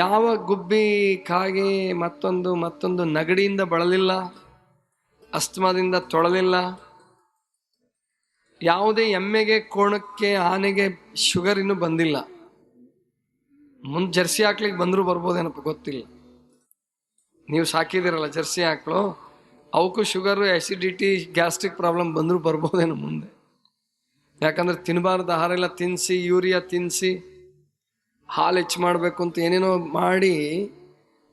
ಯಾವ ಗುಬ್ಬಿ ಕಾಗೆ ಮತ್ತೊಂದು ಮತ್ತೊಂದು ನಗಡಿಯಿಂದ ಬಳಲಿಲ್ಲ, ಅಸ್ತಮದಿಂದ ತೊಳಲಿಲ್ಲ, ಯಾವುದೇ ಎಮ್ಮೆಗೆ, ಕೋಣಕ್ಕೆ, ಆನೆಗೆ ಶುಗರ್ ಇನ್ನೂ ಬಂದಿಲ್ಲ. ಮುಂದೆ ಜರ್ಸಿ ಹಾಕ್ಲಿಕ್ಕೆ ಬಂದರೂ ಬರ್ಬೋದೇನಪ್ಪ ಗೊತ್ತಿಲ್ಲ. ನೀವು ಸಾಕಿದಿರಲ್ಲ ಜರ್ಸಿ ಹಾಕ್ಳು ಅವಕ್ಕೂ ಶುಗರು ಆ್ಯಸಿಡಿಟಿ ಗ್ಯಾಸ್ಟ್ರಿಕ್ ಪ್ರಾಬ್ಲಮ್ ಬಂದರೂ ಬರ್ಬೋದೇನೋ ಮುಂದೆ. ಯಾಕಂದ್ರೆ ತಿನ್ನಬಾರ್ದು ಆಹಾರ ಎಲ್ಲ ತಿನ್ನಿಸಿ ಯೂರಿಯಾ ತಿನ್ನಿಸಿ ಹಾಲು ಹೆಚ್ಚು ಮಾಡಬೇಕು ಅಂತ ಏನೇನೋ ಮಾಡಿ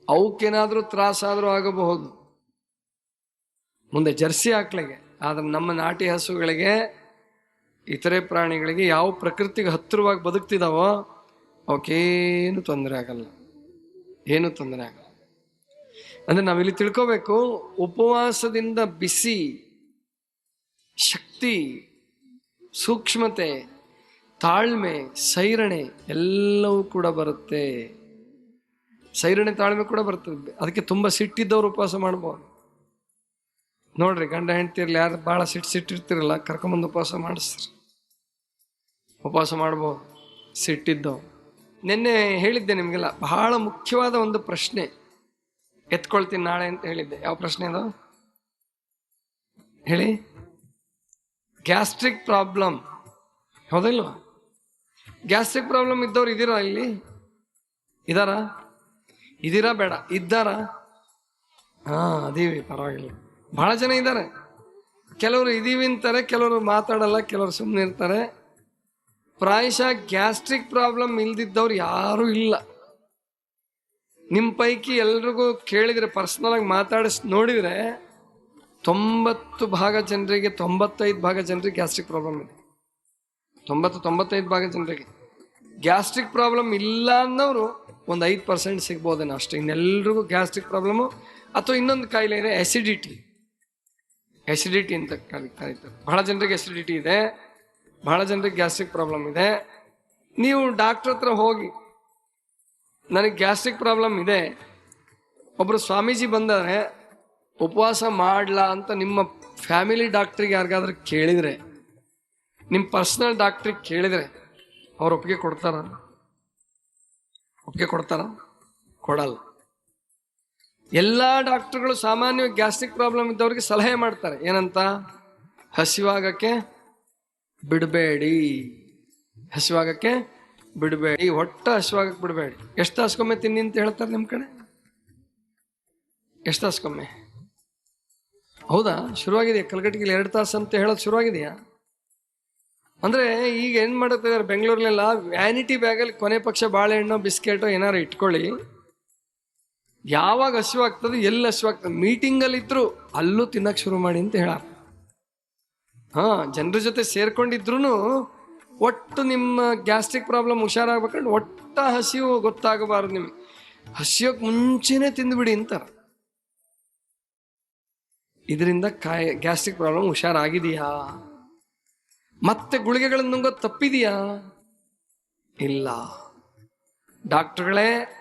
ಅವಕ್ಕೇನಾದರೂ ತ್ರಾಸಾದರೂ ಆಗಬಹುದು. ಮುಂದೆ ಜರ್ಸಿ ಹಾಕ್ಲಿಗೆ ಆದರೆ ನಮ್ಮ ನಾಟಿ ಹಸುಗಳಿಗೆ, ಇತರೆ ಪ್ರಾಣಿಗಳಿಗೆ ಯಾವ ಪ್ರಕೃತಿಗೆ ಹತ್ತಿರವಾಗಿ ಬದುಕ್ತಿದಾವೋ ಅವಕ್ಕೇನು ತೊಂದರೆ ಆಗಲ್ಲ. ಏನು ತೊಂದರೆ ಆಗಲ್ಲ. ಅಂದರೆ ನಾವಿಲ್ಲಿ ತಿಳ್ಕೋಬೇಕು, ಉಪವಾಸದಿಂದ ಬಿಸಿ, ಶಕ್ತಿ, ಸೂಕ್ಷ್ಮತೆ ತಾಳ್ಮೆ, ಸೈರಣೆ ಎಲ್ಲವೂ ಕೂಡ ಬರುತ್ತೆ. ಸೈರಣೆ, ತಾಳ್ಮೆ ಕೂಡ ಬರ್ತದೆ. ಅದಕ್ಕೆ ತುಂಬ ಸಿಟ್ಟಿದ್ದವರು ಉಪವಾಸ ಮಾಡ್ಬೋದು. ನೋಡ್ರಿ, ಗಂಡ ಹೆಂಡ್ತಿರ್ಲಿ, ಯಾರು ಭಾಳ ಸಿಟ್ಟು ಸಿಟ್ಟಿರ್ತಿರಲ್ಲ, ಕರ್ಕೊಂಬಂದು ಉಪವಾಸ ಮಾಡಿಸ್ರಿ. ಉಪವಾಸ ಮಾಡ್ಬೋದು. ಸಿಟ್ಟಿದ್ದವು. ನಿನ್ನೆ ಹೇಳಿದ್ದೆ ನಿಮಗೆಲ್ಲ, ಬಹಳ ಮುಖ್ಯವಾದ ಒಂದು ಪ್ರಶ್ನೆ. ಎತ್ಕೊಳ್ತೀನಿ ನಾಳೆ ಅಂತ ಹೇಳಿದ್ದೆ. ಯಾವ ಪ್ರಶ್ನೆ ಅದು? ಹೇಳಿ. Gastric problem. ಹೌದಿಲ್ವಾ? ಗ್ಯಾಸ್ಟ್ರಿಕ್ ಪ್ರಾಬ್ಲಮ್ ಇದ್ದವ್ರು ಇದ್ದೀರಾ ಇಲ್ಲಿ? ಇದ್ದಾರಾ ಇದ್ದೀರಾ ಬೇಡ, ಇದ್ದಾರಾ? ಹಾ ಅದೀವಿ ಪರವಾಗಿಲ್ಲ. ಬಹಳ ಜನ ಇದ್ದಾರೆ. ಕೆಲವರು ಇದೀವಿ ಅಂತಾರೆ, ಕೆಲವರು ಮಾತಾಡಲ್ಲ, ಕೆಲವರು ಸುಮ್ಮನೆ ಇರ್ತಾರೆ. ಪ್ರಾಯಶಃ ಗ್ಯಾಸ್ಟ್ರಿಕ್ ಪ್ರಾಬ್ಲಮ್ ಇಲ್ದಿದ್ದವ್ರು ಯಾರೂ ಇಲ್ಲ. ನಿಮ್ಮ ಪೈಕಿ ಎಲ್ರಿಗೂ ಕೇಳಿದರೆ ಪರ್ಸ್ನಲಾಗಿ ಮಾತಾಡಿಸ್, ನೋಡಿದರೆ ತೊಂಬತ್ತು ಭಾಗ ಜನರಿಗೆ, ತೊಂಬತ್ತೈದು ಭಾಗ ಜನರಿಗೆ ಗ್ಯಾಸ್ಟ್ರಿಕ್ ಪ್ರಾಬ್ಲಮ್ ಇದೆ. ತೊಂಬತ್ತು, ತೊಂಬತ್ತೈದು ಭಾಗ ಜನರಿಗೆ. ಗ್ಯಾಸ್ಟ್ರಿಕ್ ಪ್ರಾಬ್ಲಮ್ ಇಲ್ಲ ಅನ್ನೋರು ಒಂದು ಐದು ಪರ್ಸೆಂಟ್ ಸಿಗ್ಬೋದೇನೋ ಅಷ್ಟೇ. ಇನ್ನೆಲ್ರಿಗೂ ಗ್ಯಾಸ್ಟ್ರಿಕ್ ಪ್ರಾಬ್ಲಮು. ಅಥವಾ ಇನ್ನೊಂದು ಕಾಯಿಲೆ ಇದೆ ಎಸಿಡಿಟಿ ಎಸಿಡಿಟಿ ಅಂತ ಕರಿ, ಕರೀತಾರೆ. ಬಹಳ ಜನರಿಗೆ ಎಸಿಡಿಟಿ ಇದೆ, ಬಹಳ ಜನರಿಗೆ ಗ್ಯಾಸ್ಟ್ರಿಕ್ ಪ್ರಾಬ್ಲಮ್ ಇದೆ. ನೀವು ಡಾಕ್ಟ್ರ್ ಹತ್ರ ಹೋಗಿ, ನನಗೆ ಗ್ಯಾಸ್ಟ್ರಿಕ್ ಪ್ರಾಬ್ಲಮ್ ಇದೆ. ಒಬ್ಬರು ಸ್ವಾಮೀಜಿ ಬಂದರೆ, ಉಪವಾಸ ಮಾಡಲಾ ಅಂತ ನಿಮ್ಮ ಫ್ಯಾಮಿಲಿ ಡಾಕ್ಟ್ರಿಗೆ ಯಾರಿಗಾದ್ರೂ ಕೇಳಿದರೆ ನಿಮ್ಮ ಪರ್ಸ್ನಲ್ ಡಾಕ್ಟ್ರಿಗೆ ಕೇಳಿದರೆ ಅವ್ರು ಒಪ್ಪಿಗೆ ಕೊಡ್ತಾರ? ಒಪ್ಪಿಗೆ ಕೊಡ್ತಾರ? ಕೊಡಲ್ಲ. ಎಲ್ಲ ಡಾಕ್ಟರ್ಗಳು ಸಾಮಾನ್ಯವಾಗಿ ಗ್ಯಾಸ್ಟ್ರಿಕ್ ಪ್ರಾಬ್ಲಮ್ ಇದ್ದವ್ರಿಗೆ ಸಲಹೆ ಮಾಡ್ತಾರೆ. ಏನಂತ? ಹಸಿವಾಗಕ್ಕೆ ಬಿಡಬೇಡಿ. ಹಸಿವಾಗಕ್ಕೆ ಬಿಡಬೇಡಿ. ಒಟ್ಟ ಹಸಿವಾಗಕ್ಕೆ ಬಿಡಬೇಡಿ. ಎಷ್ಟು ತಾಸ್ಕೊಮ್ಮೆ ತಿನ್ನಿ ಅಂತ ಹೇಳ್ತಾರೆ ನಿಮ್ಮ ಕಡೆ? ಎಷ್ಟು ತಾಸ್ಕೊಮ್ಮೆ? ಹೌದಾ? ಶುರುವಾಗಿದೆಯಾ ಕಲ್ಗಟ್ಟಿಗೆ ಎರಡು ತಾಸು ಅಂತ ಹೇಳೋದು ಶುರುವಾಗಿದೆಯಾ? ಅಂದ್ರೆ ಈಗ ಏನು ಮಾಡುತ್ತಿದ್ದಾರೆ ಬೆಂಗಳೂರಲ್ಲೆಲ್ಲ ವ್ಯಾನಿಟಿ ಬ್ಯಾಗಲ್ಲಿ ಕೊನೆ ಪಕ್ಷ ಬಾಳೆಹಣ್ಣು, ಬಿಸ್ಕೆಟು ಏನಾರು ಇಟ್ಕೊಳ್ಳಿ. ಯಾವಾಗ ಹಸಿವಾಗ್ತದೆ ಎಲ್ಲಿ ಹಸಿವಾಗ್ತದೆ ಮೀಟಿಂಗಲ್ಲಿ ಇದ್ರು ಅಲ್ಲೂ ತಿನ್ನಕ್ ಶುರು ಮಾಡಿ ಅಂತ ಹೇಳ ಹಾಂ, ಜನರ ಜೊತೆ ಸೇರ್ಕೊಂಡಿದ್ರು ಒಟ್ಟು ನಿಮ್ಮ ಗ್ಯಾಸ್ಟ್ರಿಕ್ ಪ್ರಾಬ್ಲಮ್ ಹುಷಾರಾಗ್ಬೇಕಂದ್ರೆ ಒಟ್ಟ ಹಸಿವು ಗೊತ್ತಾಗಬಾರ್ದು ನಿಮ್ಗೆ. ಹಸಿಯೋಕೆ ಮುಂಚೆನೆ ತಿಂದ್ಬಿಡಿ ಅಂತಾರೆ. ಇದರಿಂದ ಕಾಯ, ಗ್ಯಾಸ್ಟ್ರಿಕ್ ಪ್ರಾಬ್ಲಮ್ ಹುಷಾರಾಗಿದೆಯಾ? ಮತ್ತೆ ಗುಳಿಗೆಗಳನ್ನು ನುಂಗೋದು ತಪ್ಪಿದೆಯಾ? ಇಲ್ಲ. ಡಾಕ್ಟರ್ಗಳೇ,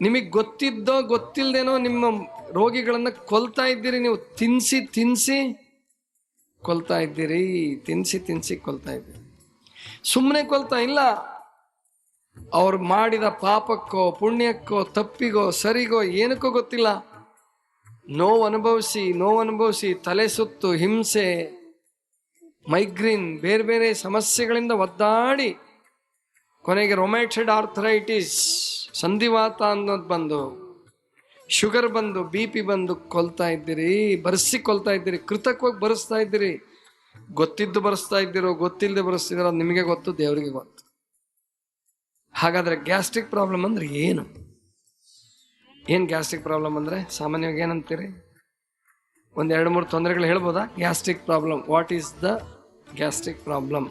ನಿಮಗೆ ಗೊತ್ತಿದ್ದೋ ಗೊತ್ತಿಲ್ಲದೇನೋ ನಿಮ್ಮ ರೋಗಿಗಳನ್ನ ಕೊಲ್ತಾ ಇದ್ದೀರಿ, ನೀವು ತಿನ್ಸಿ ತಿನ್ಸಿ ಕೊಲ್ತಾ ಇದ್ದೀರಿ, ತಿನ್ಸಿ ತಿನ್ಸಿ ಕೊಲ್ತಾ ಇದ್ದೀರಿ. ಸುಮ್ಮನೆ ಕೊಲ್ತಾ ಇಲ್ಲ. ಅವ್ರು ಮಾಡಿದ ಪಾಪಕ್ಕೋ, ಪುಣ್ಯಕ್ಕೋ, ತಪ್ಪಿಗೋ, ಸರಿಗೋ, ಏನಕ್ಕೋ ಗೊತ್ತಿಲ್ಲ. ನೋವು ಅನುಭವಿಸಿ ನೋವು ಅನುಭವಿಸಿ ತಲೆ ಸುತ್ತು, ಹಿಂಸೆ ಮೈಗ್ರೀನ್ ಬೇರೆ ಬೇರೆ ಸಮಸ್ಯೆಗಳಿಂದ ಒದ್ದಾಡಿ ಕೊನೆಗೆ ರೊಮ್ಯಾಟೆಡ್ ಆರ್ಥರೈಟಿಸ್ ಸಂಧಿವಾತ ಅನ್ನೋದು ಬಂದು, ಶುಗರ್ ಬಂದು ಬಿ ಪಿ ಬಂದು ಕೊಲ್ತಾ ಇದ್ದೀರಿ, ಬರ್ಸಿ ಕೊಲ್ತಾ ಇದ್ದೀರಿ, ಕೃತಕವಾಗಿ ಬರೆಸ್ತಾ ಇದ್ದೀರಿ. ಗೊತ್ತಿದ್ದು ಬರೆಸ್ತಾ ಇದ್ದೀರೋ ಗೊತ್ತಿಲ್ಲದೆ ಬರೆಸ್ತಿದ್ದೀರೋ ನಿಮಗೆ ಗೊತ್ತು, ದೇವರಿಗೆ ಗೊತ್ತು. ಹಾಗಾದರೆ ಗ್ಯಾಸ್ಟ್ರಿಕ್ ಪ್ರಾಬ್ಲಮ್ ಅಂದರೆ ಏನು? ಏನು ಗ್ಯಾಸ್ಟ್ರಿಕ್ ಪ್ರಾಬ್ಲಮ್ ಅಂದರೆ? ಸಾಮಾನ್ಯವಾಗಿ ಏನಂತೀರಿ? ಒಂದು ಎರಡು ಮೂರು ತೊಂದರೆಗಳು ಹೇಳ್ಬೋದಾ? Gastric problem what is the gastric problem.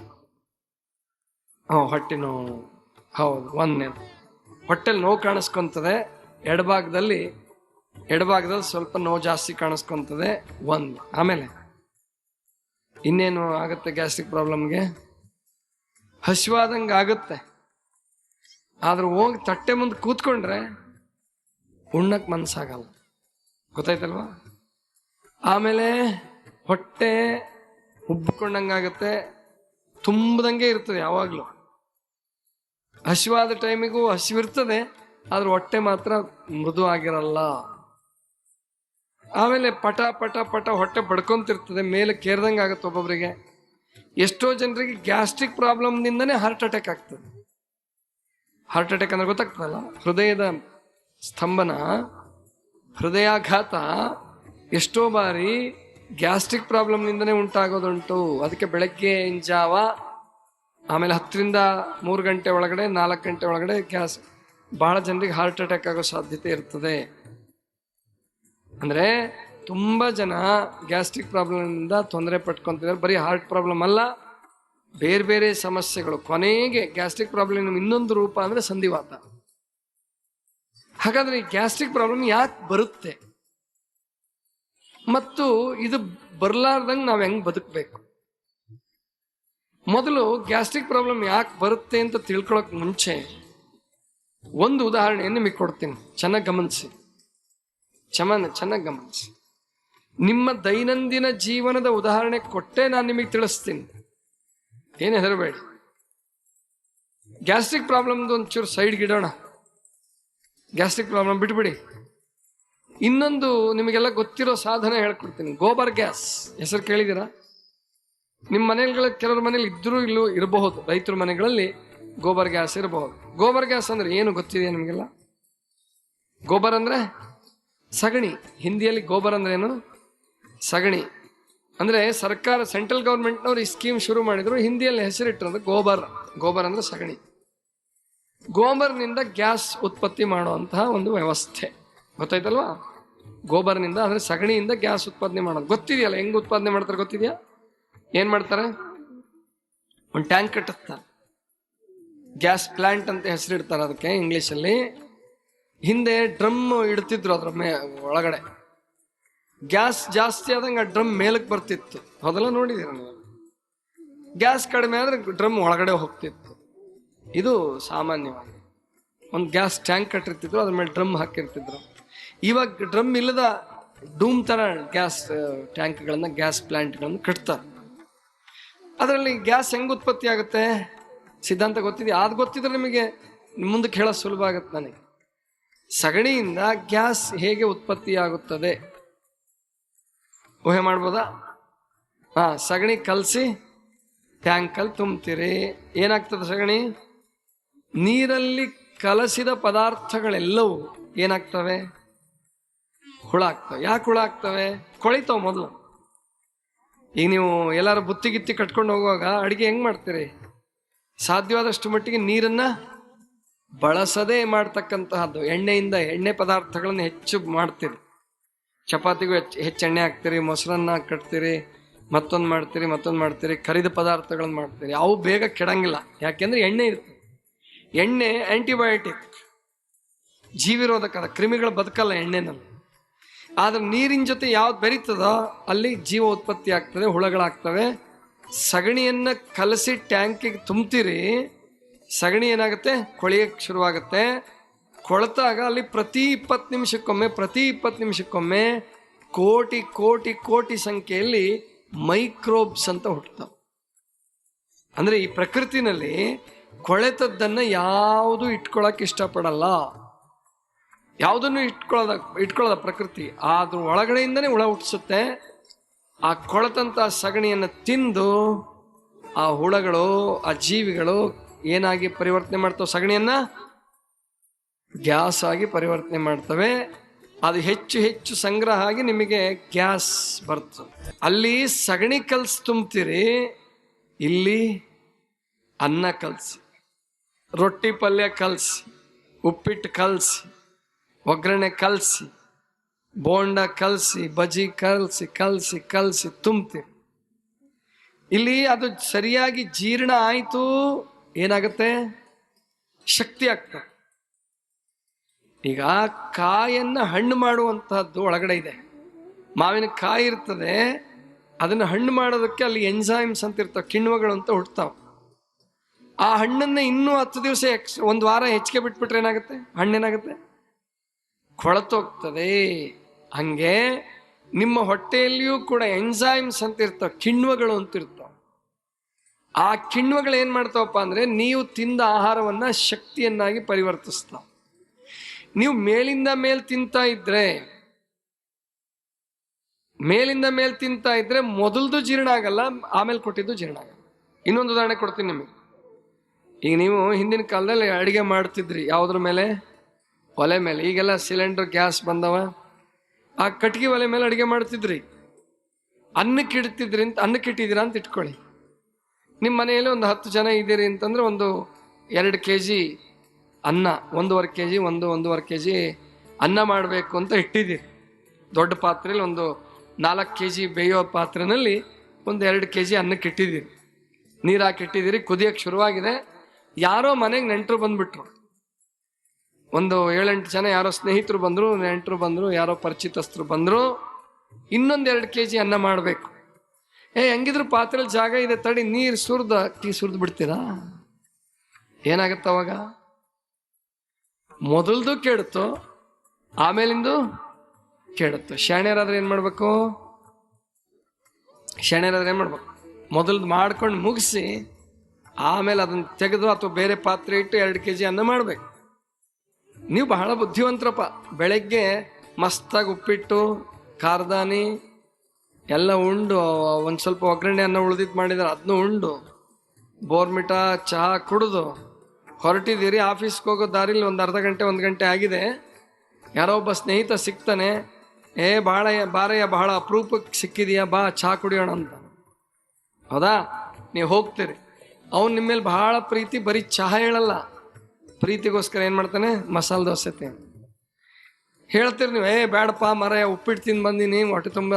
ಹಾಂ ಹೊಟ್ಟೆ ನೋವು ಹೌದು, ಒಂದನೇ. ಹೊಟ್ಟೆಲಿ ನೋವು ಕಾಣಿಸ್ಕೊತದೆ, ಎಡಭಾಗದಲ್ಲಿ ಎಡಭಾಗದಲ್ಲಿ ಸ್ವಲ್ಪ ನೋವು ಜಾಸ್ತಿ ಕಾಣಿಸ್ಕೊತದೆ ಒಂದು ಆಮೇಲೆ, ಇನ್ನೇನು ಆಗುತ್ತೆ ಗ್ಯಾಸ್ಟ್ರಿಕ್ ಪ್ರಾಬ್ಲಮ್ಗೆ? ಹಸಿವಾದಂಗೆ ಆಗುತ್ತೆ. ಆದ್ರೆ ಹೋಗಿ ತಟ್ಟೆ ಮುಂದೆ ಕೂತ್ಕೊಂಡ್ರೆ ಉಣ್ಣಕ್ಕೆ ಮನಸ್ಸಾಗಲ್ಲ ಗೊತ್ತಾಯ್ತಲ್ವಾ? ಆಮೇಲೆ, ಹೊಟ್ಟೆ ಉಬ್ಬಿಕೊಂಡಂಗಾಗುತ್ತೆ. ತುಂಬದಂಗೆ ಇರ್ತದೆ ಯಾವಾಗಲೂ. ಹಸಿವಾದ ಟೈಮಿಗೂ ಹಸಿವಿರ್ತದೆ ಆದ್ರೆ ಹೊಟ್ಟೆ ಮಾತ್ರ ಮೃದು ಆಗಿರಲ್ಲ. ಆಮೇಲೆ ಪಟ ಪಟ ಪಟ ಹೊಟ್ಟೆ ಬಡ್ಕೊಂತಿರ್ತದೆ, ಮೇಲೆ ಕೇರ್ದಂಗೆ ಆಗುತ್ತೆ ಒಬ್ಬೊಬ್ಬರಿಗೆ ಎಷ್ಟೋ ಜನರಿಗೆ ಗ್ಯಾಸ್ಟ್ರಿಕ್ ಪ್ರಾಬ್ಲಮ್ನಿಂದನೇ ಹಾರ್ಟ್ ಅಟ್ಯಾಕ್ ಆಗ್ತದೆ. ಹಾರ್ಟ್ ಅಟ್ಯಾಕ್ ಅಂದ್ರೆ ಗೊತ್ತಾಗ್ತದಲ್ಲ? ಹೃದಯದ ಸ್ತಂಭನ, ಹೃದಯಾಘಾತ ಎಷ್ಟೋ ಬಾರಿ ಗ್ಯಾಸ್ಟ್ರಿಕ್ ಪ್ರಾಬ್ಲಮ್ನಿಂದನೇ ಉಂಟಾಗೋದುಂಟು. ಅದಕ್ಕೆ ಬೆಳಗ್ಗೆ ಜಾವ ಆಮೇಲೆ ಹತ್ತರಿಂದ ಮೂರು ಗಂಟೆ ಒಳಗಡೆ, ನಾಲ್ಕು ಗಂಟೆ ಒಳಗಡೆ ಗ್ಯಾಸ್ ಬಹಳ ಜನರಿಗೆ ಹಾರ್ಟ್ ಅಟ್ಯಾಕ್ ಆಗೋ ಸಾಧ್ಯತೆ ಇರ್ತದೆ. ಅಂದ್ರೆ ತುಂಬಾ ಜನ ಗ್ಯಾಸ್ಟ್ರಿಕ್ ಪ್ರಾಬ್ಲಮ್ನಿಂದ ತೊಂದರೆ ಪಟ್ಕೊಂತಿದ್ದಾರೆ. ಬರೀ ಹಾರ್ಟ್ ಪ್ರಾಬ್ಲಮ್ ಅಲ್ಲ, ಬೇರೆ ಬೇರೆ ಸಮಸ್ಯೆಗಳು. ಕೊನೆಗೆ ಗ್ಯಾಸ್ಟ್ರಿಕ್ ಪ್ರಾಬ್ಲಮ್ ಇನ್ನೊಂದು ರೂಪ ಅಂದ್ರೆ ಸಂಧಿವಾತ. ಹಾಗಾದ್ರೆ ಈ ಗ್ಯಾಸ್ಟ್ರಿಕ್ ಪ್ರಾಬ್ಲಮ್ ಯಾಕೆ ಬರುತ್ತೆ? ಮತ್ತು ಇದು ಬರ್ಲಾರ್ದಂಗೆ ನಾವು ಹೆಂಗ್ ಬದುಕಬೇಕು? ಮೊದಲು ಗ್ಯಾಸ್ಟ್ರಿಕ್ ಪ್ರಾಬ್ಲಮ್ ಯಾಕೆ ಬರುತ್ತೆ ಅಂತ ತಿಳ್ಕೊಳಕ್ ಮುಂಚೆ ಒಂದು ಉದಾಹರಣೆಯನ್ನು ನಿಮಗೆ ಕೊಡ್ತೀನಿ. ಚೆನ್ನಾಗಿ ಗಮನಿಸಿ. ಚಮನ ಚೆನ್ನಾಗಿ ಗಮನಿಸಿ. ನಿಮ್ಮ ದೈನಂದಿನ ಜೀವನದ ಉದಾಹರಣೆ ಕೊಟ್ಟೆ ನಾನು ನಿಮಗೆ ತಿಳಿಸ್ತೀನಿ. ಏನು ಹೆದರಬೇಡಿ. ಗ್ಯಾಸ್ಟ್ರಿಕ್ ಪ್ರಾಬ್ಲಮ್ದು ಒಂಚೂರು ಸೈಡ್ಗೆ ಇಡೋಣ ಗ್ಯಾಸ್ಟ್ರಿಕ್ ಪ್ರಾಬ್ಲಮ್ ಬಿಟ್ಬಿಡಿ. ಇನ್ನೊಂದು ನಿಮಗೆಲ್ಲ ಗೊತ್ತಿರೋ ಸಾಧನ ಹೇಳ್ಕೊಡ್ತೀನಿ. ಗೋಬರ್ ಗ್ಯಾಸ್ ಹೆಸರು ಕೇಳಿದ್ದೀರಾ? ನಿಮ್ಮ ಮನೆಗಳ ಕೆಲವ್ರ ಮನೇಲಿ ಇದ್ರೂ ಇಲ್ಲೂ ಇರಬಹುದು. ರೈತರ ಮನೆಗಳಲ್ಲಿ ಗೋಬರ್ ಗ್ಯಾಸ್ ಇರಬಹುದು. ಗೋಬರ್ ಗ್ಯಾಸ್ ಅಂದ್ರೆ ಏನು ಗೊತ್ತಿದೆಯಾ ನಿಮಗೆಲ್ಲ? ಗೋಬರ್ ಅಂದ್ರೆ ಸಗಣಿ. ಹಿಂದಿಯಲ್ಲಿ ಗೋಬರ್ ಅಂದ್ರೆ ಏನು? ಸಗಣಿ. ಅಂದ್ರೆ ಸರ್ಕಾರ ಸೆಂಟ್ರಲ್ ಗೌರ್ಮೆಂಟ್ನವ್ರು ಈ ಸ್ಕೀಮ್ ಶುರು ಮಾಡಿದ್ರು. ಹಿಂದಿಯಲ್ಲಿ ಹೆಸರಿಟ್ಟಿರೋದು ಗೋಬರ್ ಗೋಬರ್ ಅಂದ್ರೆ ಸಗಣಿ. ಗೋಬರ್ನಿಂದ ಗ್ಯಾಸ್ ಉತ್ಪತ್ತಿ ಮಾಡುವಂತಹ ಒಂದು ವ್ಯವಸ್ಥೆ. ಗೊತ್ತಾಯ್ತಲ್ವಾ? ಗೋಬರ್ನಿಂದ, ಅಂದ್ರೆ ಸಗಣಿಯಿಂದ ಗ್ಯಾಸ್ ಉತ್ಪಾದನೆ ಮಾಡೋದು. ಗೊತ್ತಿದೆಯಲ್ಲ, ಹೆಂಗೆ ಉತ್ಪಾದನೆ ಮಾಡ್ತಾರೆ ಗೊತ್ತಿದೆಯಾ? ಏನು ಮಾಡ್ತಾರೆ? ಒಂದು ಟ್ಯಾಂಕ್ ಕಟ್ಟಿಸ್ತಾರೆ. ಗ್ಯಾಸ್ ಪ್ಲಾಂಟ್ ಅಂತ ಹೆಸರಿಡ್ತಾರೆ ಅದಕ್ಕೆ ಇಂಗ್ಲೀಷಲ್ಲಿ. ಹಿಂದೆ ಡ್ರಮ್ ಇಡ್ತಿದ್ರು ಅದ್ರ ಮೇ, ಒಳಗಡೆ. ಗ್ಯಾಸ್ ಜಾಸ್ತಿ ಆದಂಗೆ ಆ ಡ್ರಮ್ ಮೇಲಕ್ಕೆ ಬರ್ತಿತ್ತು. ಅದೆಲ್ಲ ನೋಡಿದೀರ ನೀವು? ಗ್ಯಾಸ್ ಕಡಿಮೆ ಆದ್ರೆ ಡ್ರಮ್ ಒಳಗಡೆ ಹೋಗ್ತಿತ್ತು. ಇದು ಸಾಮಾನ್ಯವಾಗಿ. ಒಂದು ಗ್ಯಾಸ್ ಟ್ಯಾಂಕ್ ಕಟ್ಟಿರ್ತಿದ್ರು, ಅದ್ರ ಮೇಲೆ ಡ್ರಮ್ ಹಾಕಿರ್ತಿದ್ರು. ಇವಾಗ ಡ್ರಮ್ ಇಲ್ಲದ ಡೂಮ್ ಥರ ಗ್ಯಾಸ್ ಟ್ಯಾಂಕ್ಗಳನ್ನು ಗ್ಯಾಸ್ ಪ್ಲ್ಯಾಂಟ್ಗಳನ್ನು ಕಟ್ತಾರೆ. ಅದರಲ್ಲಿ ಗ್ಯಾಸ್ ಹೆಂಗೆ ಉತ್ಪತ್ತಿ ಆಗುತ್ತೆ? ಸಿದ್ಧಾಂತ ಗೊತ್ತಿದೆ ಅದು ಗೊತ್ತಿದ್ರೆ ನಿಮಗೆ ಮುಂದಕ್ಕೆ ಹೇಳೋ ಸುಲಭ ಆಗುತ್ತೆ ನನಗೆ. ಸಗಣಿಯಿಂದ ಗ್ಯಾಸ್ ಹೇಗೆ ಉತ್ಪತ್ತಿ ಆಗುತ್ತದೆ? ಊಹೆ ಮಾಡ್ಬೋದಾ? ಹಾಂ, ಸಗಣಿ ಕಲಸಿ, ಟ್ಯಾಂಕಲ್ಲಿ ತುಂಬ್ತೀರಿ. ಏನಾಗ್ತದೆ ಸಗಣಿ? ನೀರಲ್ಲಿ ಕಲಸಿದ ಪದಾರ್ಥಗಳೆಲ್ಲವೂ ಏನಾಗ್ತವೆ? ಹುಳ ಆಗ್ತವೆ ಯಾಕೆ ಹುಳ ಆಗ್ತವೆ ಕೊಳಿತಾವ ಮೊದಲು. ಈಗ ನೀವು ಎಲ್ಲಾರು ಬುತ್ತಿ ಗಿತ್ತಿ ಕಟ್ಕೊಂಡು ಹೋಗುವಾಗ ಅಡುಗೆ ಹೆಂಗ್ ಮಾಡ್ತೀರಿ? ಸಾಧ್ಯವಾದಷ್ಟು ಮಟ್ಟಿಗೆ ನೀರನ್ನ ಬಳಸದೇ ಮಾಡ್ತಕ್ಕಂತಹದ್ದು. ಎಣ್ಣೆಯಿಂದ ಎಣ್ಣೆ ಪದಾರ್ಥಗಳನ್ನು ಹೆಚ್ಚು ಮಾಡ್ತೀರಿ. ಚಪಾತಿಗೂ ಹೆಚ್ಚು ಹೆಚ್ಚು ಎಣ್ಣೆ ಹಾಕ್ತೀರಿ, ಮೊಸರನ್ನ ಕಟ್ತೀರಿ, ಮತ್ತೊಂದು ಮಾಡ್ತೀರಿ ಮತ್ತೊಂದು ಮಾಡ್ತೀರಿ ಕರಿದ ಪದಾರ್ಥಗಳನ್ನು ಮಾಡ್ತೀರಿ. ಅವು ಬೇಗ ಕೆಡಂಗಿಲ್ಲ. ಯಾಕೆಂದ್ರೆ ಎಣ್ಣೆ ಇರ್ತದೆ. ಎಣ್ಣೆ ಆಂಟಿಬಯೋಟಿಕ್ ಜೀವಿರೋಧಕ ಕ್ರಿಮಿಗಳು ಬದುಕಲ್ಲ ಎಣ್ಣೆನಲ್ಲಿ. ಆದ್ರೆ ನೀರಿನ ಜೊತೆ ಯಾವ್ದು ಬೆರೀತದೋ ಅಲ್ಲಿ ಜೀವ ಉತ್ಪತ್ತಿ ಆಗ್ತದೆ, ಹುಳಗಳಾಗ್ತವೆ. ಸಗಣಿಯನ್ನು ಕಲಸಿ ಟ್ಯಾಂಕಿಗೆ ತುಂಬ್ತೀರಿ, ಸಗಣಿ ಏನಾಗುತ್ತೆ? ಕೊಳೆಯಕ್ಕೆ ಶುರುವಾಗುತ್ತೆ. ಕೊಳತಾಗ ಅಲ್ಲಿ ಪ್ರತಿ ಇಪ್ಪತ್ತು ನಿಮಿಷಕ್ಕೊಮ್ಮೆ, ಪ್ರತಿ ಇಪ್ಪತ್ತು ನಿಮಿಷಕ್ಕೊಮ್ಮೆ ಕೋಟಿ ಕೋಟಿ ಕೋಟಿ ಸಂಖ್ಯೆಯಲ್ಲಿ ಮೈಕ್ರೋಬ್ಸ್ ಅಂತ ಹುಟ್ಟುತ್ತವೆ ಅಂದ್ರೆ ಈ ಪ್ರಕೃತಿನಲ್ಲಿ ಕೊಳೆತದ್ದನ್ನ ಯಾವುದು ಇಟ್ಕೊಳಕ್ ಇಷ್ಟಪಡಲ್ಲ. ಯಾವುದನ್ನು ಇಟ್ಕೊಳ್ಳೋದ ಇಟ್ಕೊಳ್ಳೋದ ಪ್ರಕೃತಿ ಅದ್ರ ಒಳಗಡೆಯಿಂದನೇ ಹುಳ ಹುಟ್ಟಿಸುತ್ತೆ. ಆ ಕೊಳತಂತ ಸಗಣಿಯನ್ನು ತಿಂದು ಆ ಹುಳಗಳು, ಆ ಜೀವಿಗಳು ಏನಾಗಿ ಪರಿವರ್ತನೆ ಮಾಡ್ತವೆ? ಸಗಣಿಯನ್ನು ಗ್ಯಾಸ್ ಆಗಿ ಪರಿವರ್ತನೆ ಮಾಡ್ತವೆ. ಅದು ಹೆಚ್ಚು ಹೆಚ್ಚು ಸಂಗ್ರಹ ಆಗಿ ನಿಮಗೆ ಗ್ಯಾಸ್ ಬರ್ತದೆ. ಅಲ್ಲಿ ಸಗಣಿ ಕಲ್ಸಿ ತುಂಬ್ತೀರಿ, ಇಲ್ಲಿ ಅನ್ನ ಕಲ್ಸಿ, ರೊಟ್ಟಿ ಪಲ್ಯ ಕಲ್ಸಿ, ಉಪ್ಪಿಟ್ಟು ಕಲ್ಸಿ ಒಗ್ಗರಣೆ ಕಲಸಿ, ಬೋಂಡ ಕಲಸಿ, ಬಜಿ ಕಲಸಿ ಕಲಸಿ ಕಲಸಿ ತುಂಬ್ತೀವಿ ಇಲ್ಲಿ ಅದು ಸರಿಯಾಗಿ ಜೀರ್ಣ ಆಯಿತು, ಏನಾಗುತ್ತೆ? ಶಕ್ತಿ ಆಗ್ತದೆ ಈಗ ಕಾಯನ್ನ ಹಣ್ಣು ಮಾಡುವಂತಹದ್ದು ಒಳಗಡೆ ಇದೆ. ಮಾವಿನ ಕಾಯಿ ಇರ್ತದೆ, ಅದನ್ನು ಹಣ್ಣು ಮಾಡೋದಕ್ಕೆ ಅಲ್ಲಿ ಎಂಜೈಮ್ಸ್ ಅಂತ ಇರ್ತಾವೆ, ಕಿಣ್ವಗಳು ಅಂತ ಹುಡ್ತಾವೆ ಆ ಹಣ್ಣನ್ನ ಇನ್ನೂ ಹತ್ತು ದಿವಸ ಎಕ್ಸ್, ಒಂದು ವಾರ ಹೆಚ್ಚಿಗೆ ಬಿಟ್ಬಿಟ್ರೆ ಏನಾಗುತ್ತೆ? ಹಣ್ಣೇನಾಗುತ್ತೆ? ಕೊಳತೋಗ್ತದೆ. ಹಂಗೆ ನಿಮ್ಮ ಹೊಟ್ಟೆಯಲ್ಲಿಯೂ ಕೂಡ ಎನ್ಸೈಮ್ಸ್ ಅಂತ ಇರ್ತಾವ, ಕಿಣ್ವಗಳು ಅಂತ ಇರ್ತಾವ. ಆ ಕಿಣ್ವಗಳು ಏನು ಮಾಡ್ತಾವಪ್ಪ ಅಂದ್ರೆ ನೀವು ತಿಂದ ಆಹಾರವನ್ನ ಶಕ್ತಿಯನ್ನಾಗಿ ಪರಿವರ್ತಿಸ್ತಾವ. ನೀವು ಮೇಲಿಂದ ಮೇಲ್ ತಿಂತಾ ಇದ್ರೆ, ಮೇಲಿಂದ ಮೇಲ್ ತಿಂತಾ ಇದ್ರೆ ಮೊದಲದು ಜೀರ್ಣ ಆಗಲ್ಲ, ಆಮೇಲೆ ಕೊಟ್ಟಿದ್ದು ಜೀರ್ಣ ಆಗಲ್ಲ. ಇನ್ನೊಂದು ಉದಾಹರಣೆ ಕೊಡ್ತೀನಿ ನಿಮಗೆ. ಈಗ ನೀವು ಹಿಂದಿನ ಕಾಲದಲ್ಲಿ ಅಡಿಗೆ ಮಾಡ್ತಿದ್ರಿ, ಯಾವುದ್ರ ಮೇಲೆ? ಒಲೆ ಮೇಲೆ, ಈಗೆಲ್ಲ ಸಿಲಿಂಡರ್ ಗ್ಯಾಸ್ ಬಂದವ. ಆ ಕಟ್ಟಿಗೆ ಒಲೆ ಮೇಲೆ ಅಡಿಗೆ ಮಾಡ್ತಿದ್ರಿ. ಅನ್ನಕ್ಕೆ ಇಡ್ತಿದ್ರಿ ಅಂತ, ಅನ್ನಕ್ಕೆ ಇಟ್ಟಿದ್ದೀರಾ ಅಂತ ಇಟ್ಕೊಳ್ಳಿ. ನಿಮ್ಮ ಮನೆಯಲ್ಲಿ ಒಂದು ಹತ್ತು ಜನ ಇದ್ದೀರಿ ಅಂತಂದ್ರೆ ಒಂದು ಎರಡು ಕೆ ಜಿ ಅನ್ನ, ಒಂದೂವರೆ ಕೆ ಜಿ ಒಂದು, ಒಂದೂವರೆ ಕೆ ಜಿ ಅನ್ನ ಮಾಡಬೇಕು ಅಂತ ಇಟ್ಟಿದ್ದೀರಿ. ದೊಡ್ಡ ಪಾತ್ರೆಯಲ್ಲಿ ಒಂದು ನಾಲ್ಕು ಕೆ ಜಿ ಬೇಯೋ ಪಾತ್ರೆನಲ್ಲಿ ಒಂದು ಎರಡು ಕೆ ಜಿ ಅನ್ನಕ್ಕೆ ಇಟ್ಟಿದ್ದೀರಿ. ನೀರು ಹಾಕಿಟ್ಟಿದ್ದೀರಿ ಕುದಿಯೋಕ್ಕೆ ಶುರುವಾಗಿದೆ. ಯಾರೋ ಮನೆಗೆ ನೆಂಟರು ಬಂದ್ಬಿಟ್ರು. ಒಂದು ಏಳೆಂಟು ಜನ ಯಾರೋ ಸ್ನೇಹಿತರು ಬಂದರು, ನೆಂಟರು ಬಂದರು, ಯಾರೋ ಪರಿಚಿತಸ್ಥರು ಬಂದರು, ಇನ್ನೊಂದು ಎರಡು ಕೆ ಜಿ ಅನ್ನ ಮಾಡಬೇಕು. ಏ, ಹೆಂಗಿದ್ರು ಪಾತ್ರೆಲಿ ಜಾಗ ಇದೆ ತಡಿ, ನೀರು ಸುರಿದು ಅಕ್ಕಿ ಸುರಿದು ಬಿಡ್ತೀರಾ? ಏನಾಗುತ್ತೆ ಅವಾಗ? ಮೊದಲ್ದು ಕೆಡುತ್ತೋ, ಆಮೇಲಿಂದು ಕೆಡುತ್ತೋ. ಶಾಣ್ಯರಾದ್ರೆ ಏನು ಮಾಡಬೇಕು? ಶಾಣ್ಯರಾದ್ರೆ ಏನು ಮಾಡಬೇಕು? ಮೊದಲ್ದು ಮಾಡ್ಕೊಂಡು ಮುಗಿಸಿ, ಆಮೇಲೆ ಅದನ್ನು ತೆಗೆದು ಅಥವಾ ಬೇರೆ ಪಾತ್ರೆ ಇಟ್ಟು ಎರಡು ಕೆ ಜಿ ಅನ್ನ ಮಾಡಬೇಕು. ನೀವು ಬಹಳ ಬುದ್ಧಿವಂತರಪ್ಪ. ಬೆಳಗ್ಗೆ ಮಸ್ತಾಗಿ ಉಪ್ಪಿಟ್ಟು ಖಾರದಾನಿ ಎಲ್ಲ ಉಂಡು. ಒಂದು ಸ್ವಲ್ಪ ಒಗ್ಗರಣೆ ಅನ್ನ ಉಳ್ದಿದ್ದು ಮಾಡಿದ್ರೆ ಅದನ್ನು ಉಂಡು. ಬೋರ್ಮಿಟ ಚಹಾ ಕುಡಿದು. ಹೊರಟಿದ್ದೀರಿ, ಆಫೀಸ್ಗೆ ಹೋಗೋ ದಾರಿಲಿ ಒಂದು ಅರ್ಧ ಗಂಟೆ, ಒಂದು ಗಂಟೆ ಆಗಿದೆ. ಯಾರೋ ಒಬ್ಬ ಸ್ನೇಹಿತ ಸಿಗ್ತಾನೆ, ಏ ಭಾಳ ಬಾರಯ್ಯ ಬಹಳ ಅಪರೂಪಕ್ಕೆ ಸಿಕ್ಕಿದೆಯಾ, ಬಾ, ಚಹಾ ಕುಡಿಯೋಣ ಅಂತ. ಹೌದಾ? ನೀವು ಹೋಗ್ತೀರಿ. ಅವನು ನಿಮ್ಮ ಮೇಲೆ ಬಹಳ ಪ್ರೀತಿ, ಬರೀ ಚಹಾ ಹೇಳಲ್ಲ. ಪ್ರೀತಿಗೋಸ್ಕರ ಏನು ಮಾಡ್ತಾನೆ? ಮಸಾಲೆ ದೋಸೆ ತಿನ್ ಹೇಳ್ತೀರಿ ನೀವು, ಏ ಬೇಡಪ್ಪ ಮರ ಉಪ್ಪಿಟ್ಟು ತಿಂದು ಬಂದೀನಿ ಹೊಟ್ಟೆ ತುಂಬ.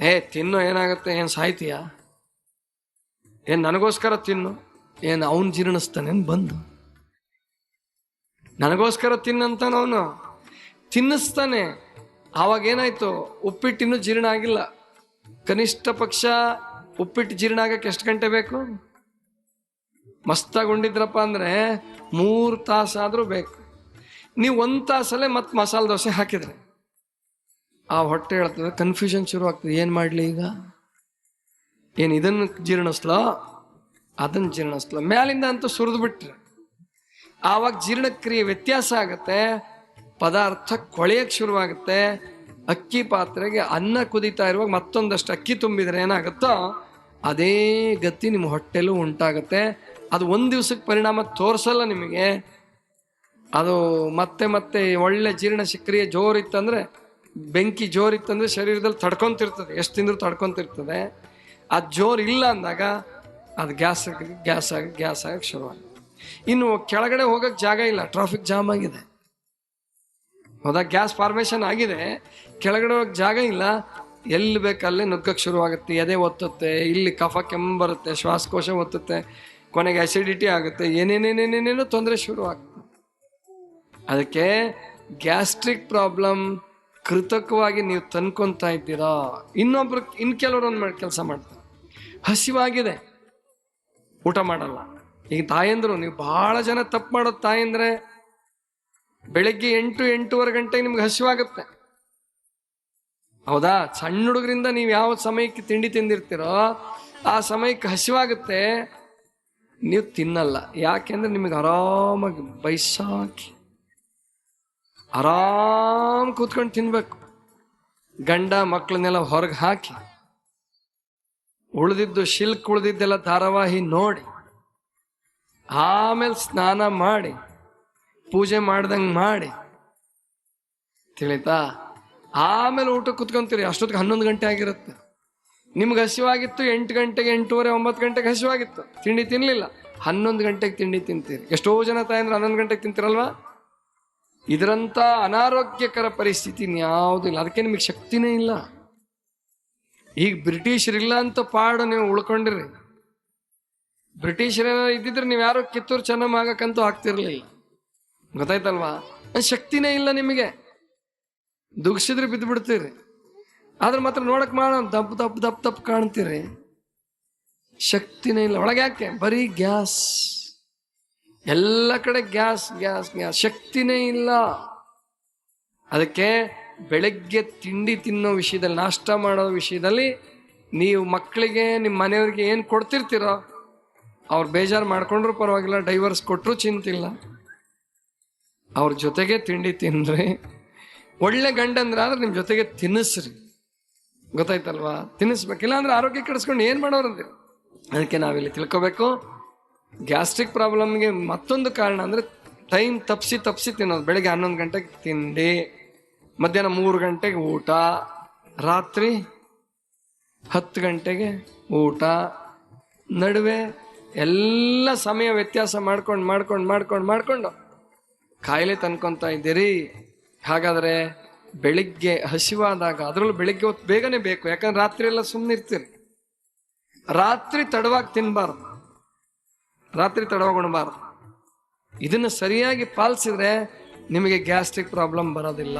ಏ, ತಿನ್ನು, ಏನಾಗುತ್ತೆ? ಏನು ಸಾಯ್ತೀಯ? ಏನು ನನಗೋಸ್ಕರ ತಿನ್ನು. ಏನು, ಅವನು ಜೀರ್ಣಿಸ್ತಾನೇನು ಬಂದು? ನನಗೋಸ್ಕರ ತಿನ್ನಂತಾನ ಅವನು. ತಿನ್ನಿಸ್ತಾನೆ. ಆವಾಗ ಏನಾಯ್ತು? ಉಪ್ಪಿಟ್ಟಿನ್ನೂ ಜೀರ್ಣ ಆಗಿಲ್ಲ. ಕನಿಷ್ಠ ಪಕ್ಷ ಉಪ್ಪಿಟ್ಟು ಜೀರ್ಣ ಆಗಕ್ಕೆ ಎಷ್ಟು ಗಂಟೆ ಬೇಕು? ಮಸ್ತಾಗಿ ಉಂಡಿದ್ರಪ್ಪ ಅಂದರೆ ಮೂರು ತಾಸಾದರೂ ಬೇಕು. ನೀವು ಒಂದು ತಾಸಲ್ಲೇ ಮತ್ತೆ ಮಸಾಲೆ ದೋಸೆ ಹಾಕಿದ್ರೆ. ಆ ಹೊಟ್ಟೆ ಹೇಳ್ತದೆ ಕನ್ಫ್ಯೂಷನ್ ಶುರು ಆಗ್ತದೆ. ಏನು ಮಾಡಲಿ ಈಗ? ಏನು ಇದನ್ನು ಜೀರ್ಣಿಸ್ಲೋ ಅದನ್ನು ಜೀರ್ಣಿಸ್ಲೋ ಮ್ಯಾಲಿಂದ ಅಂತೂ ಸುರಿದು ಬಿಟ್ರೆ. ಆವಾಗ ಜೀರ್ಣಕ್ರಿಯೆ ವ್ಯತ್ಯಾಸ ಆಗುತ್ತೆ, ಪದಾರ್ಥ ಕೊಳೆಯಕ್ಕೆ ಶುರುವಾಗುತ್ತೆ ಅಕ್ಕಿ ಪಾತ್ರೆಗೆ ಅನ್ನ ಕುದೀತಾ ಇರುವಾಗ ಮತ್ತೊಂದಷ್ಟು ಅಕ್ಕಿ ತುಂಬಿದ್ರೆ ಏನಾಗುತ್ತೋ, ಅದೇ ಗತಿ ನಿಮ್ಮ ಹೊಟ್ಟೆಲೂ ಉಂಟಾಗುತ್ತೆ. ಅದು ಒಂದು ದಿವ್ಸಕ್ಕೆ ಪರಿಣಾಮ ತೋರಿಸಲ್ಲ ನಿಮಗೆ. ಅದು ಮತ್ತೆ ಮತ್ತೆ ಒಳ್ಳೆ ಜೀರ್ಣ ಕ್ರಿಯೆ ಜೋರಿತ್ತಂದರೆ ಬೆಂಕಿ ಜೋರಿತ್ತಂದರೆ ಶರೀರದಲ್ಲಿ ತಡ್ಕೊತಿರ್ತದೆ. ಎಷ್ಟು ತಿಂದರೂ ತಡ್ಕೊಂತಿರ್ತದೆ. ಅದು ಜೋರು ಇಲ್ಲ ಅಂದಾಗ ಅದು ಗ್ಯಾಸ್ ಗ್ಯಾಸ್ ಆಗಿ, ಗ್ಯಾಸ್ ಆಗಕ್ಕೆ ಶುರುವಾಗುತ್ತೆ ಇನ್ನು ಕೆಳಗಡೆ ಹೋಗೋಕ್ಕೆ ಜಾಗ ಇಲ್ಲ. ಟ್ರಾಫಿಕ್ ಜಾಮ್ ಆಗಿದೆ. ಹೌದಾ ಗ್ಯಾಸ್ ಫಾರ್ಮೇಷನ್ ಆಗಿದೆ. ಕೆಳಗಡೆ ಹೋಗಕ್ಕೆ ಜಾಗ ಇಲ್ಲ. ಎಲ್ಲಿ ಬೇಕಲ್ಲೇ ನುಗ್ಗಕ್ಕೆ ಶುರುವಾಗುತ್ತೆ. ಎದೆ ಒತ್ತುತ್ತೆ. ಇಲ್ಲಿ ಕಫ ಕೆಮ್ಮು ಬರುತ್ತೆ. ಶ್ವಾಸಕೋಶ ಒತ್ತುತ್ತೆ. ಕೊನೆಗೆ ಅಸಿಡಿಟಿ ಆಗುತ್ತೆ. ಏನೇನೇನೇನೇನೇನೋ ತೊಂದರೆ ಶುರು ಆಗ್ತದೆ ಅದಕ್ಕೆ ಗ್ಯಾಸ್ಟ್ರಿಕ್ ಪ್ರಾಬ್ಲಮ್ ಕೃತಕವಾಗಿ ನೀವು ತಂದ್ಕೊತಾ ಇದ್ದೀರಾ? ಇನ್ನೊಬ್ರು, ಇನ್ ಕೆಲವರು ಒಂದು ಮಾಡಿ, ಕೆಲಸ ಮಾಡ್ತಾರೆ. ಹಸಿವಾಗಿದೆ. ಊಟ ಮಾಡಲ್ಲ. ಈಗ ತಾಯಂದ್ರು, ನೀವು ಬಹಳ ಜನ ತಪ್ಪು ಮಾಡೋದು ತಾಯಂದ್ರೆ ಬೆಳಗ್ಗೆ ಎಂಟು, ಎಂಟೂವರೆ ಗಂಟೆಗೆ ನಿಮ್ಗೆ ಹಸಿವಾಗುತ್ತೆ. ಹೌದಾ? ಸಣ್ಣ ಹುಡುಗರಿಂದ ನೀವು ಯಾವ ಸಮಯಕ್ಕೆ ತಿಂಡಿ ತಿಂದಿರ್ತೀರೋ, ಆ ಸಮಯಕ್ಕೆ ಹಸಿವಾಗುತ್ತೆ. ನೀವು ತಿನ್ನಲ್ಲ. ಯಾಕೆಂದ್ರೆ ನಿಮಗೆ ಆರಾಮಾಗಿ ಬೈಸಾಕಿ ಆರಾಮ್ ಕೂತ್ಕೊಂಡು ತಿನ್ಬೇಕು. ಗಂಡ ಮಕ್ಕಳನ್ನೆಲ್ಲ ಹೊರಗೆ ಹಾಕಿ ಉಳಿದಿದ್ದು ಶಿಲ್ಕ್, ಉಳಿದಿದ್ದೆಲ್ಲ ಧಾರಾವಾಹಿ ನೋಡಿ, ಆಮೇಲೆ ಸ್ನಾನ ಮಾಡಿ, ಪೂಜೆ ಮಾಡ್ದಂಗೆ ಮಾಡಿ, ತಿಳಿತಾ? ಆಮೇಲೆ ಊಟ ಕುತ್ಕೊಂತೀರಿ, ಅಷ್ಟೊತ್ತಿಗೆ ಹನ್ನೊಂದು ಗಂಟೆ ಆಗಿರುತ್ತೆ. ನಿಮ್ಗೆ ಹಸಿವಾಗಿತ್ತು ಎಂಟು ಗಂಟೆಗೆ ಎಂಟೂವರೆ, ಒಂಬತ್ತು ಗಂಟೆಗೆ ಹಸಿವಾಗಿತ್ತು. ತಿಂಡಿ ತಿನ್ನಲಿಲ್ಲ ಹನ್ನೊಂದು ಗಂಟೆಗೆ ತಿಂಡಿ ತಿಂತೀರಿ. ಎಷ್ಟೋ ಜನ ತಾಯಂದ್ರೆ ಹನ್ನೊಂದು ಗಂಟೆಗೆ ತಿಂತೀರಲ್ವಾ? ಇದರಂಥ ಅನಾರೋಗ್ಯಕರ ಪರಿಸ್ಥಿತಿ ಇನ್ಯಾವುದಿಲ್ಲ ಅದಕ್ಕೆ ನಿಮಗೆ ಶಕ್ತಿನೇ ಇಲ್ಲ. ಈಗ ಬ್ರಿಟಿಷರಿಲ್ಲ ಅಂತ ಪಾಡು ನೀವು ಉಳ್ಕೊಂಡಿರಿ. ಬ್ರಿಟಿಷರೇನಾರು ಇದ್ದಿದ್ರೆ ನೀವು ಯಾರೋ ಕಿತ್ತೂರು ಚೆನ್ನಮ್ಮ ಆಗಕ್ಕಂತೂ ಆಗ್ತಿರ್ಲಿಲ್ಲ. ಗೊತ್ತಾಯ್ತಲ್ವಾ? ಶಕ್ತಿನೇ ಇಲ್ಲ ನಿಮಗೆ. ದುಗ್ಸಿದ್ರೆ ಬಿದ್ದು ಬಿಡ್ತೀರಿ ಆದ್ರೆ ಮಾತ್ರ ನೋಡಕ್ ಮಾಡ ದಪ್ ದಪ್ ದಪ್ ದಪ್ ಕಾಣ್ತೀರಿ. ಶಕ್ತಿನೇ ಇಲ್ಲ. ಒಳಗೆ ಯಾಕೆ? ಬರೀ ಗ್ಯಾಸ್. ಎಲ್ಲ ಕಡೆ ಗ್ಯಾಸ್ ಗ್ಯಾಸ್ ಗ್ಯಾಸ್. ಶಕ್ತಿನೇ ಇಲ್ಲ. ಅದಕ್ಕೆ ಬೆಳಗ್ಗೆ ತಿಂಡಿ ತಿನ್ನೋ ವಿಷಯದಲ್ಲಿ, ನಾಷ್ಟ ಮಾಡೋ ವಿಷಯದಲ್ಲಿ ನೀವು ಮಕ್ಕಳಿಗೆ ನಿಮ್ಮ ಮನೆಯವ್ರಿಗೆ ಏನು ಕೊಡ್ತಿರ್ತೀರೋ, ಅವ್ರು ಬೇಜಾರು ಮಾಡ್ಕೊಂಡ್ರು ಪರವಾಗಿಲ್ಲ, ಡೈವರ್ಸ್ ಕೊಟ್ಟರು ಚಿಂತಿಲ್ಲ. ಅವ್ರ ಜೊತೆಗೆ ತಿಂಡಿ ತಿನ್ರಿ ಒಳ್ಳೆ ಗಂಡಂದ್ರಾದ್ರೆ ನಿಮ್ಮ ಜೊತೆಗೆ ತಿನ್ನಿಸ್ರಿ. ಗೊತ್ತಾಯ್ತಲ್ವಾ? ತಿನ್ನಿಸ್ಬೇಕಿಲ್ಲ ಅಂದ್ರೆ ಆರೋಗ್ಯ ಕೆಡಿಸ್ಕೊಂಡು ಏನು ಮಾಡೋರಂದ್ರೆ ಅದಕ್ಕೆ ನಾವಿಲ್ಲಿ ತಿಳ್ಕೊಬೇಕು. ಗ್ಯಾಸ್ಟ್ರಿಕ್ ಪ್ರಾಬ್ಲಮ್ಗೆ ಮತ್ತೊಂದು ಕಾರಣ ಅಂದರೆ ಟೈಮ್ ತಪ್ಪಿಸಿ ತಪ್ಪಿಸಿ ತಿನ್ನೋದು. ಬೆಳಗ್ಗೆ ಹನ್ನೊಂದು ಗಂಟೆಗೆ ತಿಂಡಿ, ಮಧ್ಯಾಹ್ನ ಮೂರು ಗಂಟೆಗೆ ಊಟ, ರಾತ್ರಿ ಹತ್ತು ಗಂಟೆಗೆ ಊಟ, ನಡುವೆ ಎಲ್ಲ ಸಮಯ ವ್ಯತ್ಯಾಸ ಮಾಡ್ಕೊಂಡು ಮಾಡ್ಕೊಂಡು ಮಾಡ್ಕೊಂಡು ಮಾಡ್ಕೊಂಡು ಕಾಯಿಲೆ ತಂದ್ಕೊತಾ ಇದ್ದೀರಿ. ಹಾಗಾದರೆ ಬೆಳಿಗ್ಗೆ ಹಸಿವಾದಾಗ, ಅದರಲ್ಲೂ ಬೆಳಿಗ್ಗೆ ಹೊತ್ತು ಬೇಗನೆ ಬೇಕು. ಯಾಕಂದ್ರೆ ರಾತ್ರಿ ಎಲ್ಲ ಸುಮ್ಮನೆ ಇರ್ತೀರಿ. ರಾತ್ರಿ ತಡವಾಗಿ ತಿನ್ನಬಾರ್ದು ರಾತ್ರಿ ತಡವಾಗಿ ಉಣಬಾರ್ದು ಇದನ್ನು ಸರಿಯಾಗಿ ಪಾಲಿಸಿದ್ರೆ ನಿಮಗೆ ಗ್ಯಾಸ್ಟ್ರಿಕ್ ಪ್ರಾಬ್ಲಮ್ ಬರೋದಿಲ್ಲ.